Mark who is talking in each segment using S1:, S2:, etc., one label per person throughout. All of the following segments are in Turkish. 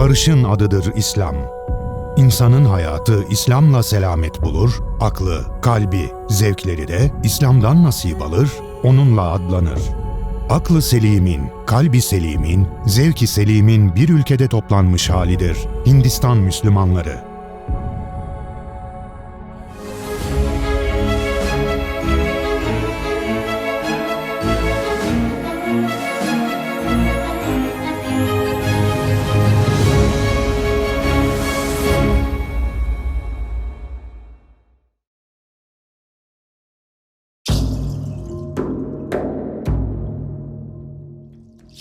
S1: Barışın adıdır İslam. İnsanın hayatı İslam'la selamet bulur, aklı, kalbi, zevkleri de İslam'dan nasip alır, onunla adlanır. Aklı selimin, kalbi selimin, zevki selimin bir ülkede toplanmış halidir. Hindistan Müslümanları.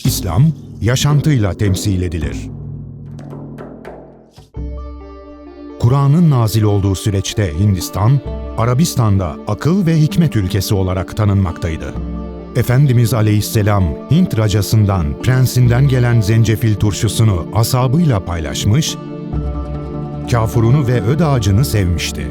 S1: İslam, yaşantıyla temsil edilir. Kur'an'ın nazil olduğu süreçte Hindistan, Arabistan'da akıl ve hikmet ülkesi olarak tanınmaktaydı. Efendimiz Aleyhisselam, Hint racasından, prensinden gelen zencefil turşusunu asabıyla paylaşmış, kafurunu ve öd ağacını sevmişti.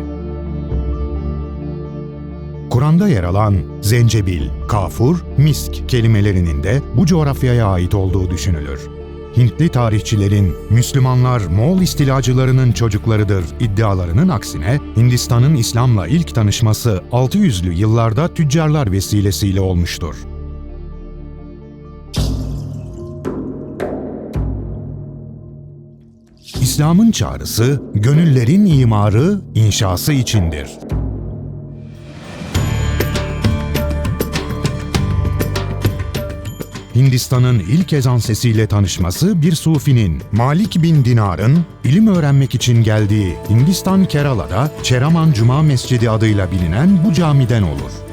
S1: Kur'an'da yer alan zencebil, kafur, misk kelimelerinin de bu coğrafyaya ait olduğu düşünülür. Hintli tarihçilerin Müslümanlar Moğol istilacılarının çocuklarıdır iddialarının aksine Hindistan'ın İslam'la ilk tanışması 600'lü yıllarda tüccarlar vesilesiyle olmuştur. İslam'ın çağrısı, gönüllerin imarı, inşası içindir. Hindistan'ın ilk ezan sesiyle tanışması bir sufinin, Malik bin Dinar'ın ilim öğrenmek için geldiği Hindistan Kerala'da Çeraman Cuma Mescidi adıyla bilinen bu camiden olur.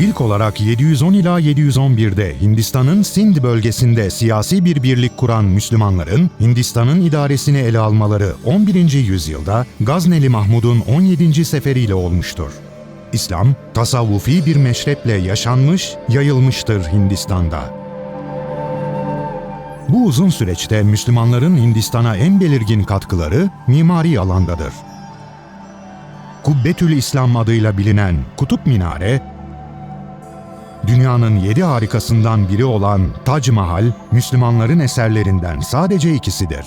S1: İlk olarak 710 ila 711'de Hindistan'ın Sind bölgesinde siyasi bir birlik kuran Müslümanların Hindistan'ın idaresini ele almaları 11. yüzyılda Gazneli Mahmud'un 17. seferiyle olmuştur. İslam, tasavvufi bir meşreple yaşanmış, yayılmıştır Hindistan'da. Bu uzun süreçte Müslümanların Hindistan'a en belirgin katkıları mimari alandadır. Kubbetül İslam adıyla bilinen Kutup Minare, Dünyanın yedi harikasından biri olan Tac Mahal, Müslümanların eserlerinden sadece ikisidir.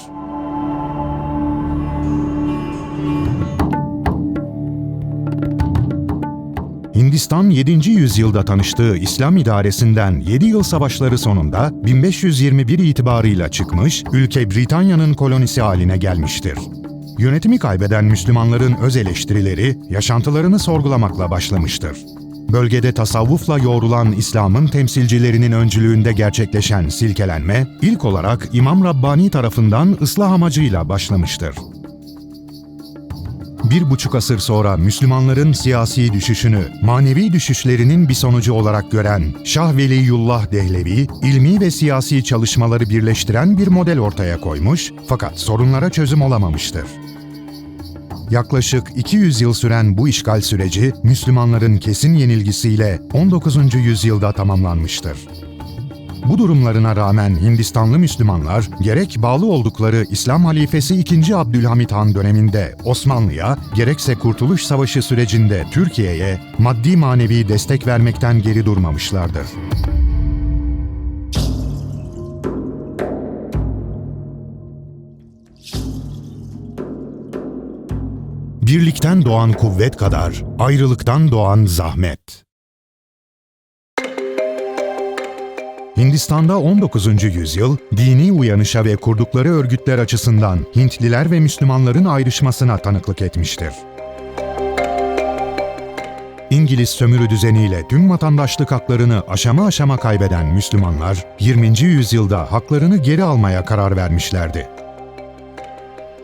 S1: Hindistan 7. yüzyılda tanıştığı İslam idaresinden 7 yıl savaşları sonunda 1521 itibarıyla çıkmış, ülke Britanya'nın kolonisi haline gelmiştir. Yönetimi kaybeden Müslümanların öz eleştirileri, yaşantılarını sorgulamakla başlamıştır. Bölgede tasavvufla yoğrulan İslam'ın temsilcilerinin öncülüğünde gerçekleşen silkelenme, ilk olarak İmam Rabbani tarafından ıslah amacıyla başlamıştır. Bir buçuk asır sonra Müslümanların siyasi düşüşünü, manevi düşüşlerinin bir sonucu olarak gören Şah Veliyullah Dehlevi, ilmi ve siyasi çalışmaları birleştiren bir model ortaya koymuş fakat sorunlara çözüm olamamıştır. Yaklaşık 200 yıl süren bu işgal süreci Müslümanların kesin yenilgisiyle 19. yüzyılda tamamlanmıştır. Bu durumlarına rağmen Hindistanlı Müslümanlar gerek bağlı oldukları İslam halifesi 2. Abdülhamit Han döneminde Osmanlı'ya, gerekse Kurtuluş Savaşı sürecinde Türkiye'ye maddi manevi destek vermekten geri durmamışlardır. Birlikten doğan kuvvet kadar ayrılıktan doğan zahmet. Hindistan'da 19. yüzyıl dini uyanışa ve kurdukları örgütler açısından Hintliler ve Müslümanların ayrışmasına tanıklık etmiştir. İngiliz sömürü düzeniyle tüm vatandaşlık haklarını aşama aşama kaybeden Müslümanlar 20. yüzyılda haklarını geri almaya karar vermişlerdi.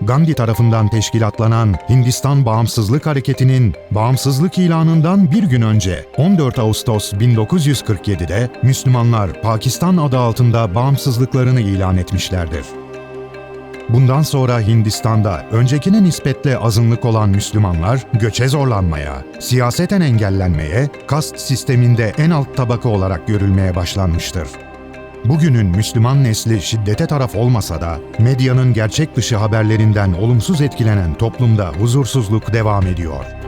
S1: Gandhi tarafından teşkilatlanan Hindistan Bağımsızlık Hareketi'nin bağımsızlık ilanından bir gün önce 14 Ağustos 1947'de Müslümanlar Pakistan adı altında bağımsızlıklarını ilan etmişlerdir. Bundan sonra Hindistan'da öncekine nispetle azınlık olan Müslümanlar göçe zorlanmaya, siyaseten engellenmeye, kast sisteminde en alt tabaka olarak görülmeye başlanmıştır. Bugünün Müslüman nesli şiddete taraf olmasa da medyanın gerçek dışı haberlerinden olumsuz etkilenen toplumda huzursuzluk devam ediyor.